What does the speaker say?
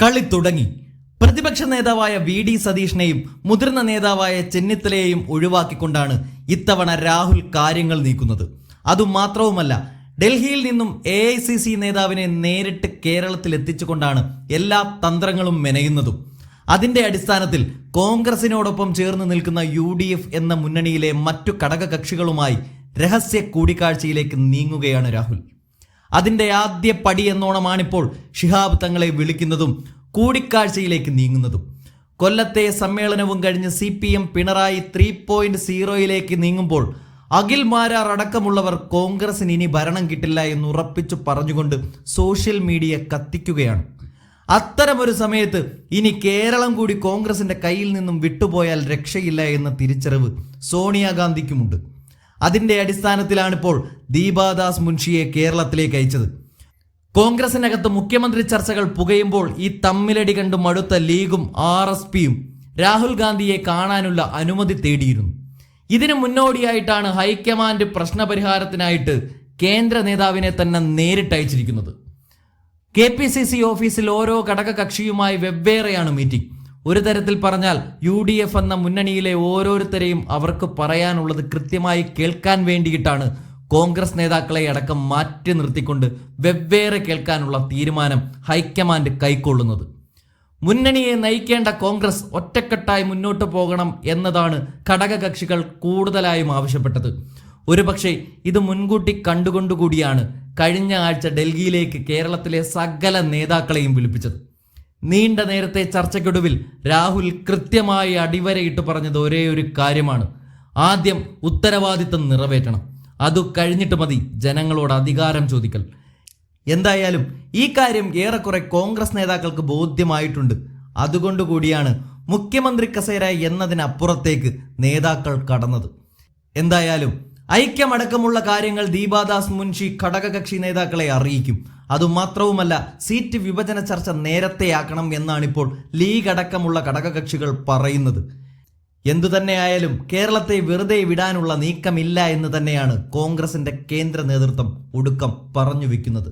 കളി തുടങ്ങി. പ്രതിപക്ഷ നേതാവായ വി ഡി സതീഷിനെയും മുതിർന്ന നേതാവായ ചെന്നിത്തലയെയും ഒഴിവാക്കിക്കൊണ്ടാണ് ഇത്തവണ രാഹുൽ കാര്യങ്ങൾ നീക്കുന്നത്. അതുമാത്രവുമല്ല ഡൽഹിയിൽ നിന്നും എ ഐ സി സി നേതാവിനെ നേരിട്ട് കേരളത്തിൽ എത്തിച്ചുകൊണ്ടാണ് എല്ലാ തന്ത്രങ്ങളും മെനയുന്നതും. അതിന്റെ അടിസ്ഥാനത്തിൽ കോൺഗ്രസിനോടൊപ്പം ചേർന്ന് നിൽക്കുന്ന യു ഡി എഫ് എന്ന മുന്നണിയിലെ മറ്റു ഘടകകക്ഷികളുമായി രഹസ്യ കൂടിക്കാഴ്ചയിലേക്ക് നീങ്ങുകയാണ് രാഹുൽ. അതിന്റെ ആദ്യ പടി എന്നോണമാണിപ്പോൾ ഷിഹാബ് തങ്ങളെ വിളിക്കുന്നതും കൂടിക്കാഴ്ചയിലേക്ക് നീങ്ങുന്നതും. കൊല്ലത്തെ സമ്മേളനവും കഴിഞ്ഞ് C P M Pinarayi three point സീറോയിലേക്ക് നീങ്ങുമ്പോൾ അഖിൽ മാരാർ അടക്കമുള്ളവർ കോൺഗ്രസിന് ഇനി ഭരണം കിട്ടില്ല എന്ന് ഉറപ്പിച്ചു പറഞ്ഞുകൊണ്ട് സോഷ്യൽ മീഡിയ കത്തിക്കുകയാണ്. അത്തരമൊരു സമയത്ത് ഇനി കേരളം കൂടി കോൺഗ്രസിന്റെ കയ്യിൽ നിന്നും വിട്ടുപോയാൽ രക്ഷയില്ല എന്ന തിരിച്ചറിവ് സോണിയാഗാന്ധിക്കുമുണ്ട്. അതിന്റെ അടിസ്ഥാനത്തിലാണ് ഇപ്പോൾ ദീപാദാസ് മുൻഷിയെ കേരളത്തിലേക്ക് അയച്ചത്. കോൺഗ്രസിനകത്ത് മുഖ്യമന്ത്രി ചർച്ചകൾ പുകയുമ്പോൾ ഈ തമ്മിലടി കണ്ട് മടുത്ത ലീഗും ആർ എസ് പിയും രാഹുൽ ഗാന്ധിയെ കാണാനുള്ള അനുമതി തേടിയിരുന്നു. ഇതിനു മുന്നോടിയായിട്ടാണ് ഹൈക്കമാൻഡ് പ്രശ്നപരിഹാരത്തിനായിട്ട് കേന്ദ്ര നേതാവിനെ തന്നെ നേരിട്ടയച്ചിരിക്കുന്നത് കെ പി സി സി ഓഫീസിൽ ഓരോ ഘടക കക്ഷിയുമായി വെവ്വേറെയാണ് മീറ്റിംഗ്. ഒരു തരത്തിൽ പറഞ്ഞാൽ യു ഡി എഫ് എന്ന മുന്നണിയിലെ ഓരോരുത്തരെയും അവർക്ക് പറയാനുള്ളത് കൃത്യമായി കേൾക്കാൻ വേണ്ടിയിട്ടാണ് കോൺഗ്രസ് നേതാക്കളെ അടക്കം മാറ്റി നിർത്തിക്കൊണ്ട് വെവ്വേറെ കേൾക്കാനുള്ള തീരുമാനം ഹൈക്കമാൻഡ് കൈക്കൊള്ളുന്നത്. മുന്നണിയെ നയിക്കേണ്ട കോൺഗ്രസ് ഒറ്റക്കെട്ടായി മുന്നോട്ട് പോകണം എന്നതാണ് ഘടകകക്ഷികൾ കൂടുതലായും ആവശ്യപ്പെട്ടത്. ഒരുപക്ഷെ ഇത് മുൻകൂട്ടി കണ്ടുകൊണ്ടുകൂടിയാണ് കഴിഞ്ഞ ആഴ്ച ഡൽഹിയിലേക്ക് കേരളത്തിലെ സകല നേതാക്കളെയും വിളിപ്പിച്ചത്. നീണ്ട നേരത്തെ ചർച്ചയ്ക്കൊടുവിൽ രാഹുൽ കൃത്യമായി അടിവരയിട്ട് പറഞ്ഞത് ഒരേ ഒരു കാര്യമാണ്. ആദ്യം ഉത്തരവാദിത്തം നിറവേറ്റണം. അതു കഴിഞ്ഞിട്ട് മതി ജനങ്ങളോട് അധികാരം ചോദിക്കൽ. എന്തായാലും ഈ കാര്യം ഏറെക്കുറെ കോൺഗ്രസ് നേതാക്കൾക്ക് ബോധ്യമായിട്ടുണ്ട്. അതുകൊണ്ടുകൂടിയാണ് മുഖ്യമന്ത്രി കസേര എന്നതിനപ്പുറത്തേക്ക് നേതാക്കൾ കടന്നത്. എന്തായാലും ഐക്യമടക്കമുള്ള കാര്യങ്ങൾ ദീപാദാസ് മുൻഷി ഘടകകക്ഷി നേതാക്കളെ അറിയിക്കും. അതുമാത്രവുമല്ല സീറ്റ് വിഭജന ചർച്ച നേരത്തെയാക്കണം എന്നാണിപ്പോൾ ലീഗ് അടക്കമുള്ള ഘടകകക്ഷികൾ പറയുന്നത്. എന്തുതന്നെയായാലും കേരളത്തെ വെറുതെ വിടാനുള്ള നീക്കമില്ല എന്ന് തന്നെയാണ് കോൺഗ്രസിന്റെ കേന്ദ്ര നേതൃത്വം ഒടുക്കം പറഞ്ഞു വെക്കുന്നത്.